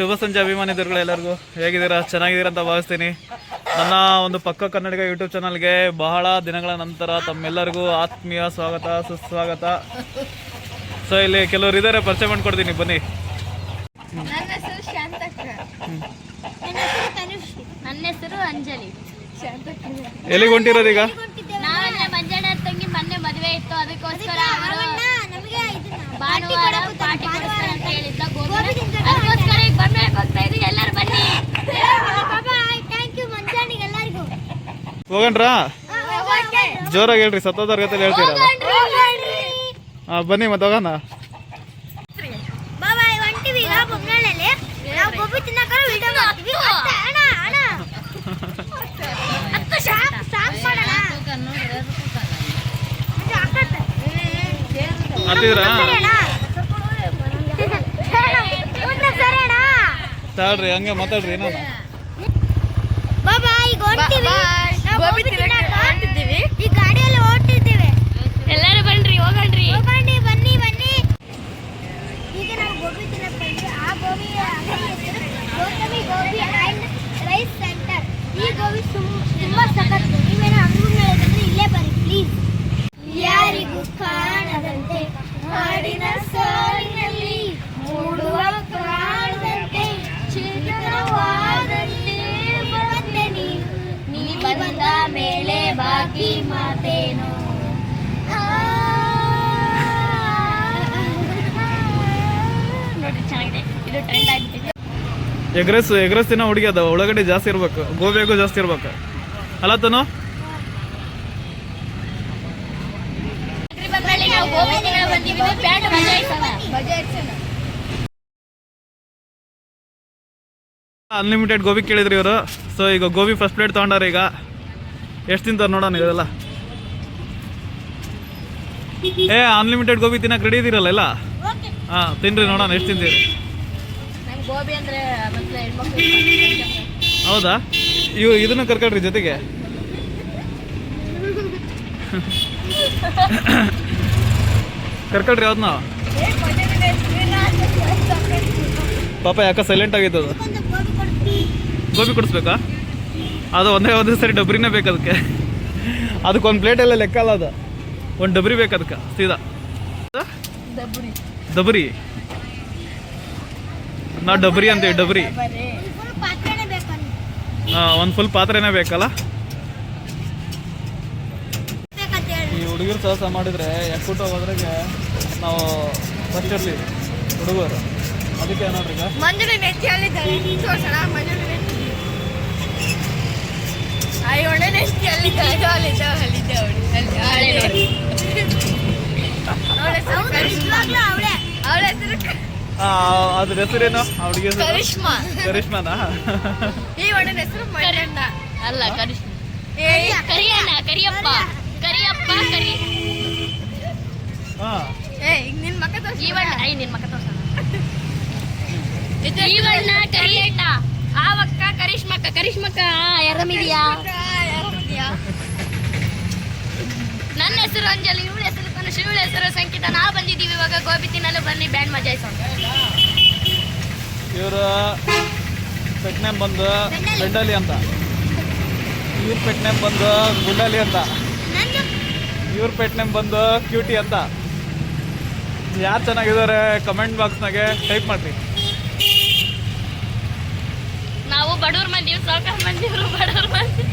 ಶುಭ ಸಂಜೆ ಅಭಿಮಾನಿದರುಗಳು ಎಲ್ಲರಿಗೂ. ಹೇಗಿದ್ದೀರಾ? ಚೆನ್ನಾಗಿದ್ದೀರಾ ಅಂತ ಭಾವಿಸ್ತೀನಿ. ನನ್ನ ಒಂದು ಪಕ್ಕ ಕನ್ನಡಿಗ ಯೂಟ್ಯೂಬ್ ಚಾನಲ್ಗೆ ಬಹಳ ದಿನಗಳ ನಂತರ ತಮ್ಮೆಲ್ಲರಿಗೂ ಆತ್ಮೀಯ ಸ್ವಾಗತ ಸುಸ್ವಾಗತ. ಸೊ ಇಲ್ಲಿ ಕೆಲವರು ಇದಾರೆ ಪರಿಚಯ ಮಾಡ್ಕೊಡ್ತೀನಿ ಬನ್ನಿ. ನನ್ನ ಹೆಸರು ಶಾಂತಕ್ಕ. ನನ್ನ ಹೆಸರು ತನುಶ್ರೀ. ನನ್ನ ಹೆಸರು ಅಂಜಲಿ. ಎಲ್ಲಿಗೆ ಹೊಂಟಿರೋದು ಈಗ? ನಾವೆಲ್ಲ ಮಂಜಣ್ಣ ತಂಗಿ ಮೊನ್ನೆ ಮದುವೆ ಇತ್ತು ಅದಕ್ಕೋಸ್ಕರ ಅವರು ಭಾನುವಾರ ಪಾರ್ಟಿ ಕೊಡಿಸ್ತಾರೆ ಅಂತ ಹೇಳಿದ್ದ ಗೋಬಿ ಹೋಗ್ತಾ ಎಲ್ಲರೂ ಬನ್ನಿ. ಎಲ್ಲರಿಗೂ. ಹೋಗಣ್ರಾ? ಜೋರಾಗಿ ಹೇಳ್ರಿ ಸತ್ತೋದವ್ರ ಜೊತೆ ಹೇಳ್ತೀರಲ್ಲ ಹಾಂ ಬನ್ನಿ ಮತ್ತೆ ಹೋಗೋಣ. ಬಾಬಾ ತಾಳ್ರಿ ಹಂಗೆ ಮಾತಾಡ್ರಿ ಏನೋ ಈ ಗಾಡಿಯಲ್ಲಿ ಎಲ್ಲರೂ ಬನ್ರಿ ಹೋಗಣ್ರಿ. ಹೋಗಣ್ರಿ ಬನ್ನಿ ಬನ್ನಿ. ಈಗ ನಾವು ಗೋಬಿ ತಿನ್ನಕ್ ಬಂದ್ವಿ. ಆ ಗೋಬಿ ಅಂಗಡಿ ಹೆಸರು Gautami gobi and rice centre. ಈ ಗೋಬಿ ಸುಮ್- ತುಂಬಾ ಸಖತ್ತು. ನೀವೇನೋ ಅಂಗಡಿ ಹೇಳಿದ್ರೆ ಇಲ್ಲೇ ಬರ್ರಿ ಪ್ಲೀಸ್. ಯಾರಿಗೂ ಕಾಣದಂತೆ ಹಾಡಿನ ಚೆನ್ನಾಗಿದೆ ಇದು ಎಗ್ ರೈಸ್ ಎಗ್ರೆಸ್ ಎಗ್ರೆಸ್ ತಿನ್ನೋ ಹುಡುಗಿ ಅದ ಒಳಗಡೆ ಜಾಸ್ತಿ ಇರ್ಬೇಕು ಗೋಬಿಯಾಗೂ ಜಾಸ್ತಿ ಇರ್ಬೇಕು. ಅಲ್ಲ ತನು? ಅನ್ಲಿಮಿಟೆಡ್ ಗೋಬಿ ಕೇಳಿದ್ರಿ ಇವರು. ಸೊ ಈಗ ಗೋಬಿ ಫಸ್ಟ್ ಪ್ಲೇಟ್ ತೊಗೊಂಡಾರ ಈಗ. ಎಷ್ಟು ತಿಂತಾರೆ ನೋಡೋಣ ಇದೆಲ್ಲ ಏ ಅನ್ಲಿಮಿಟೆಡ್ ಗೋಬಿ ತಿನ್ನಕ್ಕೆ ರೆಡಿ ಇದೀರಲ್ಲ ಎಲ್ಲ? ಹಾಂ ತಿನ್ರಿ ನೋಡೋಣ ಎಷ್ಟು ತಿಂತೀರಿ? ಗೋಬಿ ಅಂದ್ರೆ ಮತ್ತೆ ಹೆಣ್ಮಕ್ಳು ಹೌದಾ? ಇವು ಇದನ್ನು ಕರ್ಕೊಳ್ರಿ ಜೊತೆಗೆ. ಕರ್ಕೊಳ್ರಿ ಅದನ್ನ ಪಾಪ ಯಾಕೆ ಸೈಲೆಂಟ್ ಆಗಿತ್ತು ಅದು ಗೋಬಿ ಕೊಡಿಸ್ಬೇಕಾ? ಅದು ಒಂದೇ ಒಂದೇ ಸರಿ ಡಬ್ರಿನೇ ಬೇಕು ಅದಕ್ಕೆ. ಅದಕ್ಕೆ ಒಂದು ಪ್ಲೇಟೆಲ್ಲ ಲೆಕ್ಕ ಅಲ್ಲ ಅದು. ಒಂದು ಡಬ್ರಿ ಬೇಕು ಅದಕ್ಕೆ ಸೀದಾ. ಡಬ್ರಿ. ನಾ ಡಬ್ರಿ ಅಂತೀವಿ ಡಬ್ರಿ. ಪಾತ್ರೆನೇ ಬೇಕು ಒಂದು ಫುಲ್ ಪಾತ್ರೆನೇ ಬೇಕಲ್ಲ? ಈ ಹುಡುಗರು ಕೆಲಸ ಮಾಡಿದ್ರೆ ಎಕ್ಕೂಟ ಹೋದ್ರಾಗೆ ನಾವು ಫಸ್ಟ್ ಇರಲಿ ಹುಡುಗರು. ಅದಕ್ಕೆ ನೋಡ್ರಿ ಅವಳೆ ಅವಳೆ. ಅವಳ ಹೆಸರು ಅದ್ರ ಹೆಸರೇನು? ಹುಡುಗಿ ಹೆಸರು? ಕರಿಷ್ಮಾ. ಕರಿಷ್ಮಾನಾ? ಈ ಒಳ್ಳೆ ಹೆಸರು ಅಲ್ಲ ಕರಿಷ್ಮಾ. ಕರಿಯಣ್ಣ ಕರಿಯಪ್ಪ. ಕರಿಯಪ್ಪ ಕರಿ. ಹಾಂ ಏ ಈಗ ನಿನ್ ಮಕ್ಕ ತೋರ್ಸ. ಈವಣ್ಣ ಐ ನಿನ್ ಮಕ್ಕ ತೋರ್ಸೋಣ ಈವಣ್ಣ ಕರಿಯಣ್ಣ. ಆವಕ್ಕ ಕರಿಷ್ಮಕ್ಕ ಕರಿಷ್ಮಕ್ಕ ಆರಾಮಿದ್ಯಾ ನನ್ನ ಹೆಸರು ಅಂಜಲಿ. ಇವಳ ಹೆಸರು ಸಂಕಿತ. ನಾ ಬಂದಿದ್ದೀವಿ ಇವಾಗ ಗೋಬಿ ತಿನ್ನಲು. ಬನ್ನಿ ಬ್ಯಾಂಡ್ ಮಜಾಯಿಸೋಣ. ಇವರು ಪೆಟ್ ನೇಮ್ ಬಂದು ಬೆಂಡಲಿ ಅಂತ. ಇವ್ರ ಪೆಟ್ ನೇಮ್ ಬಂದು ಗುಂಡಲಿ ಅಂತ. ಇವ್ರ ಪೆಟ್ ನೇಮ್ ಬಂದು ಕ್ಯೂಟಿ ಅಂತ. ಯಾರು ಚೆನ್ನಾಗಿದ್ದಾರೆ ಕಮೆಂಟ್ ಬಾಕ್ಸ್ನಾಗೆ ಟೈಪ್ ಮಾಡ್ರಿ. ನಾವು ಬಡವ್ರ ಮಂದಿ ಸಾವುಕಾರ ಮಂದಿ ಇವರು ಬಡವ್ರ ಮಂದಿ.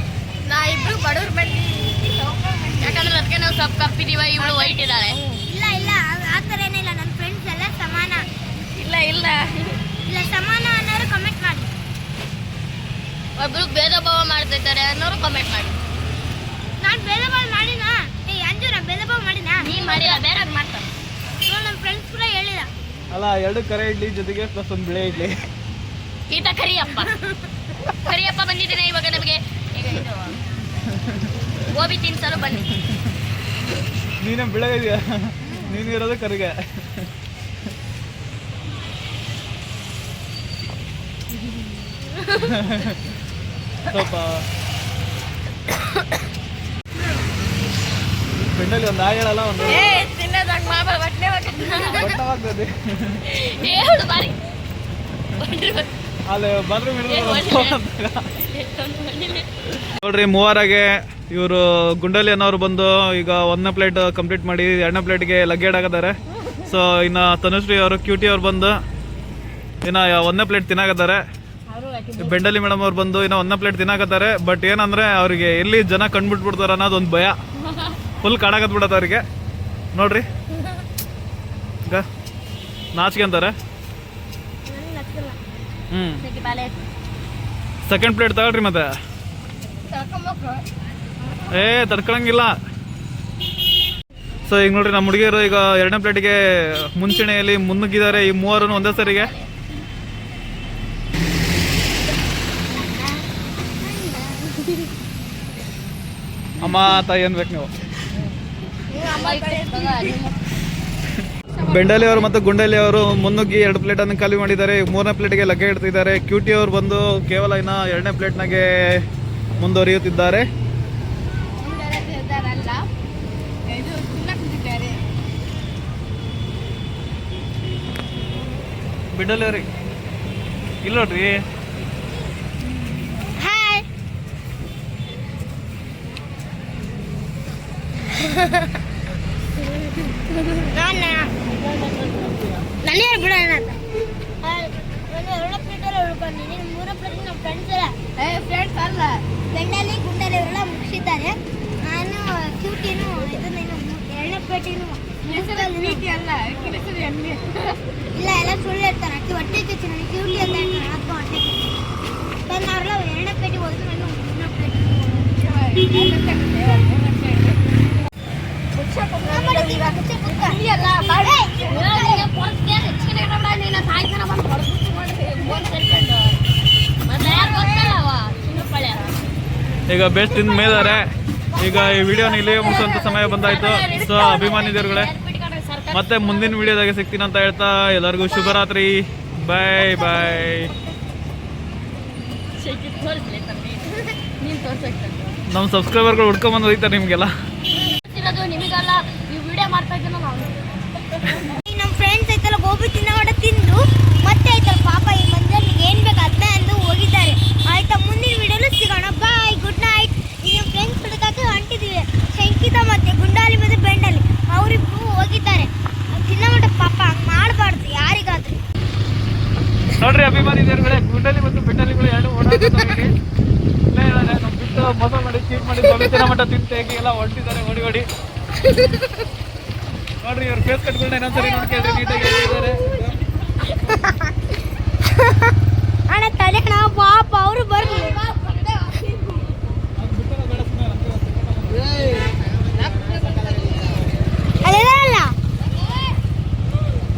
ನಾ ಇಬ್ರು ಬಡವ್ರ ಮಂದಿ. ನಾವು ಕಪ್ಪಿದೀವ ಇವಳು ವೈಟ್ ಇದ್ದಾಳೆ ಇಲ್ಲ ಇಲ್ಲ ಆ ಥರ ಏನಿಲ್ಲ. ನನ್ನ ಫ್ರೆಂಡ್ಸ್ ಎಲ್ಲ ಸಮಾನ. ಇಲ್ಲ ಇಲ್ಲ. ಇಲ್ಲ ಸಮಾನ ಅನ್ನೋರು ಕಮೆಂಟ್ ಮಾಡಿ. ಒಬ್ರು ಭೇದ ಭಾವ ಮಾಡ್ತಿದ್ದಾರೆ ಅನ್ನೋರು ಕಮೆಂಟ್ ಮಾಡಿ. ನಾನು ಭೇದ ಭಾವ ಮಾಡಿನ? ಏ ಅಂಜು ನಾನು ಭೇದ ಭಾವ ಮಾಡಿನಾ? ನೀ ಮಾಡಿಲ್ಲ ಬೇರೆ ಮಾಡ್ತಾರೆ. ಇವಾಗ ನಮ್ಮ ಫ್ರೆಂಡ್ಸ್ ಕೂಡ ಹೇಳಿಲ್ಲ ಅಲ್ಲ ಎರಡು ಕರೆ ಇಡ್ಲಿ ಜೊತೆಗೆ ಪ್ಲಸ್ ಒಂದು ಬಿಳೆ ಇಡ್ಲಿ. ಈತ ಕರಿಯಪ್ಪ. ಕರಿಯಪ್ಪ ಬಂದಿದ್ದೇನೆ ಇವಾಗ ನಮಗೆ. ಈಗ ಇದು ಗೋಬಿ ತಿನ್ಸಲು ಬನ್ನಿ. ನೀನೇ ಬಿಳೆ ಇದೆಯಾ? ನೀನು ಇರೋದು ಕರಿಗೆ. ಸ್ವಲ್ಪ ಬೆಂಡಲ್ಲಿ ಒಂದು ಆ ಒಂದು? ಅಲ್ಲಿ ಬಂದ್ರೆ. ನೋಡ್ರಿ ಮೂವರಾಗೆ ಇವರು ಗುಂಡಲಿ ಅನ್ನೋರು ಬಂದು ಈಗ ಒಂದನೇ ಪ್ಲೇಟ್ ಕಂಪ್ಲೀಟ್ ಮಾಡಿ ಎರಡನೇ ಪ್ಲೇಟ್ಗೆ ಲಗ್ಗೇಡ್ ಆಗಿದ್ದಾರೆ ಸೊ ಇನ್ನು ತನುಶ್ರೀ ಅವರು ಕ್ಯೂಟಿ ಅವ್ರು ಬಂದು ಇನ್ನು ಒಂದನೇ ಪ್ಲೇಟ್ ತಿನ್ನಾಕತ್ತಾರೆ. ಬೆಂಡಲಿ ಮೇಡಮ್ ಅವ್ರು ಬಂದು ಇನ್ನು ಒಂದನೇ ಪ್ಲೇಟ್ ತಿನ್ನಾಕತ್ತಾರೆ. ಬಟ್ ಏನಂದರೆ ಅವರಿಗೆ ಎಲ್ಲಿ ಜನ ಕಂಡುಬಿಟ್ಬಿಡ್ತಾರೆ ಅನ್ನೋದು ಒಂದು ಭಯ. ಫುಲ್ ಕಾಡಾಕತ್ ಬಿಡತ್ತೆ ಅವರಿಗೆ. ನೋಡ್ರಿ. ಈಗ ನಾಚಿಕೆ ಅಂತಾರೆ. ಹ್ಞೂ ಸೆಕೆಂಡ್ ಪ್ಲೇಟ್ ತಗೊಳ್ರಿ ಮತ್ತೆ. ಏ, ತಡ್ಕೊಳಂಗಿಲ್ಲ. ಸೊ ಈಗ ನೋಡ್ರಿ, ನಮ್ಮ ಹುಡುಗಿಯರು ಈಗ ಎರಡನೇ ಪ್ಲೇಟಿಗೆ ಮುಂಚೂಣಿಯಲ್ಲಿ ಮುನ್ನುಗ್ಗಿದ್ದಾರೆ. ಈ ಮೂವರನ್ನು ಒಂದೇ ಸರಿಗೆ. ಅಮ್ಮ, ತಾಯಿ ಅನ್ಬೇಕು ನೀವು? ಬೆಂಡಲಿ ಅವರು ಮತ್ತು ಗುಂಡಲಿ ಅವರು ಮುನ್ನುಗ್ಗಿ ಎರಡು ಪ್ಲೇಟ್ ಅನ್ನು ಖಾಲಿ ಮಾಡಿದ್ದಾರೆ. ಮೂರನೇ ಪ್ಲೇಟ್ಗೆ ಲಗ್ಗೆ ಇಡ್ತಿದ್ದಾರೆ ಕ್ಯೂಟಿ ಅವರು ಬಂದು ಕೇವಲ ಇನ್ನ ಎರಡನೇ ಪ್ಲೇಟ್ನಾಗೆ ಮುಂದುವರಿಯುತ್ತಿದ್ದಾರೆ. ಬಿಡಲಿ ರೀ ಇಲ್ಲ ನೋಡ್ರಿ. ಹಾಯ್ ನಾನು ಬಿಡೋಣ ಅಂತ. ನಾನು ಎರಡು ಪ್ಲೇಟಲ್ಲಿ ಉಳ್ಕೊಂಡು. ನೀನು ಮೂರು ಪ್ಲೇಟ್ ನಮ್ಮ ಫ್ರೆಂಡ್ಸ್ ಎಲ್ಲ ಫ್ರೆಂಡ್ಸ್ ಅಲ್ಲ. ಬೆಂಡಲ್ಲಿ ಗುಂಡಲ್ಲಿ ಇವರೆಲ್ಲ ಮುಗಿಸಿದ್ದಾರೆ. ನಾನು ಕ್ಯೂಟಿನೂ ಇದನ್ನೇನು ಎರಡನೇ ಪ್ಲೇಟಿನು ಇಲ್ಲ ಎಲ್ಲ ಸುಳ್ಳು ಹೇಳ್ತಾರೆ. ಅಕ್ಕಿ ಹೊಟ್ಟೆ ಕಿಚ್ಚು ನನಗೆ ಕ್ಯೂಟಿ ಅಂತ ಹೇಳ್ತಾರೆ. ಹೊಟ್ಟೆ ಕಿಚ್ಚು ಬಂದು ಅವರೆಲ್ಲ ಎರಡನೇ ಪ್ಲೇಟಿಗೆ ಹೋದ್ರು ನಾನು ಮೂರನೇ ಈಗ ಬೆಸ್ಟ್ ಇನ್ ಮೇಲಾರೆ. ಈಗ ಈ ವಿಡಿಯೋನ ಇಲ್ಲಿ ಮುಗಿಸುವಂತ ಸಮಯ ಬಂದಾಯ್ತು. ಸೊ ಅಭಿಮಾನಿ ದೇವ್ರುಗಳೇ ಮತ್ತೆ ಮುಂದಿನ ವಿಡಿಯೋದಾಗೆ ಸಿಗ್ತೀನಿ ಅಂತ ಹೇಳ್ತಾ ಎಲ್ಲರಿಗೂ ಶುಭರಾತ್ರಿ. ಬಾಯ್ ಬಾಯ್ ನಮ್ಮ ಸಬ್ಸ್ಕ್ರೈಬರ್ಗಳು ಹುಡ್ಕೊಂಬಂದು ಹೋಯ್ತಾರೆ ನಿಮಗೆಲ್ಲ ನಿಮಗೆಲ್ಲ ಈ ವಿಡಿಯೋ ಮಾಡ್ತಾ ಇದ್ದೀನಲ್ಲ ನಾವು ನಮ್ಮ ಫ್ರೆಂಡ್ಸ್ ಐತಲ್ಲ ಗೋಬಿ ತಿನ್ನೋಡ ತಿಂದು ಮತ್ತೆ ಐತಲ್ಲ ಪಾಪ ಈ ಮಂದಿರಲ್ಲಿ ಏನ್ ಬೇಕು ಅದನ್ನ ಅಂದು ಹೋಗಿದ್ದಾರೆ ಆಯ್ತಾ ಮುಂದಿನ ವಿಡಿಯೋಲು ಸಿಗೋಣ ಬಾಯ್ ಗುಡ್ ನೈಟ್ ಈಗ ಫ್ರೆಂಡ್ಸ್ ಹುಡುಗಾಕ ಹೊಂಟಿದ್ದೀವಿ ಶಂಕಿತ ಮತ್ತೆ ಗುಂಡಾಲಿ ಮತ್ತೆ ಬೆಂಡಲಿ ಅವರಿಬ್ರು ಹೋಗಿದ್ದಾರೆ ತಿನ್ನೋಟ ಪಾಪ ಹಂಗ್ ಮಾಡಬಾರ್ದು ಯಾರಿಗಾದ್ರೂ ನೋಡ್ರಿ ಗುಂಡಲಿ ಮತ್ತು ಎರಡು ನಮ್ಮ ಮಾಡಿ ಮಾಡಿ ಮಟ್ಟ ಎಲ್ಲ ಓಡಿ ಓಡಿ. ನೋಡ್ರಿ, ಇವ್ರ ಫೇಸ್ ಕಟ್ಗಳನ್ನ ಇನ್ನೊಂದ್ಸರಿ ನೋಡ್ಕೊಂಡ್ರೆ ನೀಟಾಗಿ ಹೇಳಿದ್ದಾರೆ.